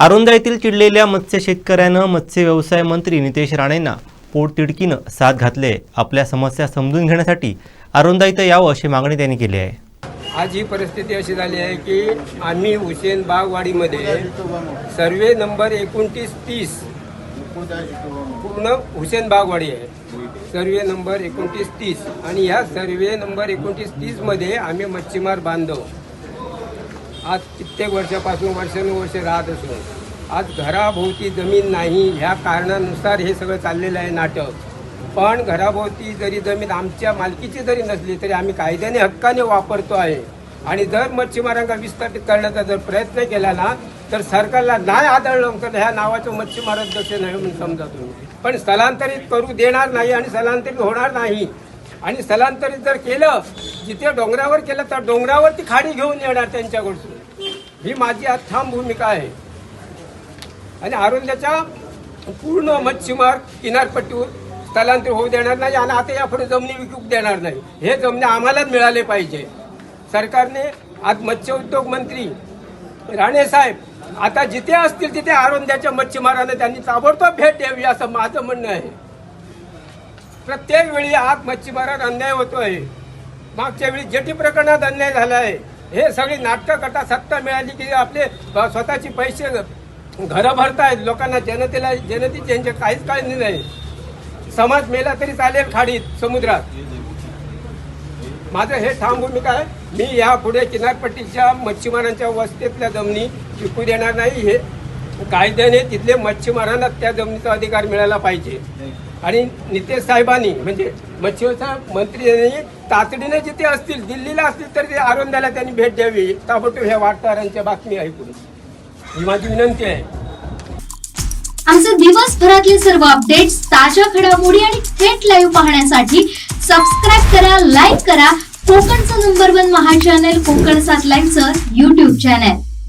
आरोंदा येथील चिडलेल्या मत्स्य शेतकऱ्यानं मत्स्य व्यवसाय मंत्री नितेश राणेंना पोटतिडकीनं साथ घातले. आपल्या समस्या समजून घेण्यासाठी आरोंदा इथं यावं अशी मागणी त्यांनी केली आहे. आज ही परिस्थिती अशी झाली आहे की आम्ही हुसेन बागवाडीमध्ये सर्वे नंबर एकोणतीस तीस पूर्ण हुसेन बागवाडी आहे. सर्वे नंबर एकोणतीस तीस आणि ह्या सर्वे नंबर एकोणतीस तीसमध्ये आम्ही मच्छीमार बांधव आज कित्येक वर्षापासून वर्षानुवर्ष राहत असून आज घराभोवती जमीन नाही ह्या कारणानुसार हे सगळं चाललेलं आहे नाटक. पण घराभोवती जरी जमीन आमच्या मालकीची जरी नसली तरी आम्ही कायद्याने हक्काने वापरतो आहे. आणि जर मच्छीमारांना विस्थापित करण्याचा जर प्रयत्न केला ना तर सरकारला नाही आदळलं तर ह्या नावाचं मच्छीमार अध्यक्ष नाही म्हणून समजा तुम्ही. पण स्थलांतरित करू देणार नाही आणि स्थलांतरित होणार नाही. आणि स्थलांतरित जर केलं जिथे डोंगरावर केलं तर डोंगरावरती खाडी घेऊन येणार त्यांच्याकडून. ही माझी आज ठाम भूमिका आहे. आणि आरोग्याच्या पूर्ण मच्छीमार किनारपट्टीवर स्थलांतर होऊ देणार नाही आणि आता यापुढे जमिनी विकूक देणार नाही. हे जमिनी आम्हालाच मिळाले पाहिजे. सरकारने आज मत्स्य उद्योग मंत्री राणे साहेब आता जिथे असतील तिथे आरोंद्याच्या मच्छीमारांना त्यांनी ताबडतोब भेट द्यावी असं माझं म्हणणं आहे. प्रत्येक वेळी आज मच्छीमारात अन्याय होतो आहे मागच्या वेळी जेटी प्रकरणात अन्याय झाला आहे. हे सगळी नाटकं कटा सत्ता मिळाली की आपले स्वतःचे पैसे घरं भरतायत लोकांना जनतेला जनतेची त्यांचे काहीच काळजी नाही समाज मेला तरी चालेल खाडीत समुद्रात. माझं हे ठाम भूमिका आहे. मी यापुढे किनारपट्टीच्या मच्छीमारांच्या वस्तीतल्या जमिनी विकू देणार नाही. हे कायद्याने तिथले मच्छीमारांना त्या जमिनीचा अधिकार मिळाला पाहिजे. आणि नितेश साहेबांनी म्हणजे मच्छीचा मंत्री यांनी तातडीने जिथे असतील दिल्लीला असतील तर ते आरोंद्याला त्यांनी भेट द्यावी. ताबडतोब ह्या वार्ताहरांच्या बातमी ऐकून. ही माझी विनंती आहे. आमचे दिवसभरातले सर्व अपडेट्स ताज्या घडामोडी आणि थेट लाईव्ह पाहण्यासाठी सबस्क्राईब करा लाईक करा. कोकणचं नंबर वन महा चॅनल कोकण सात लाईनचं युट्यूब चॅनल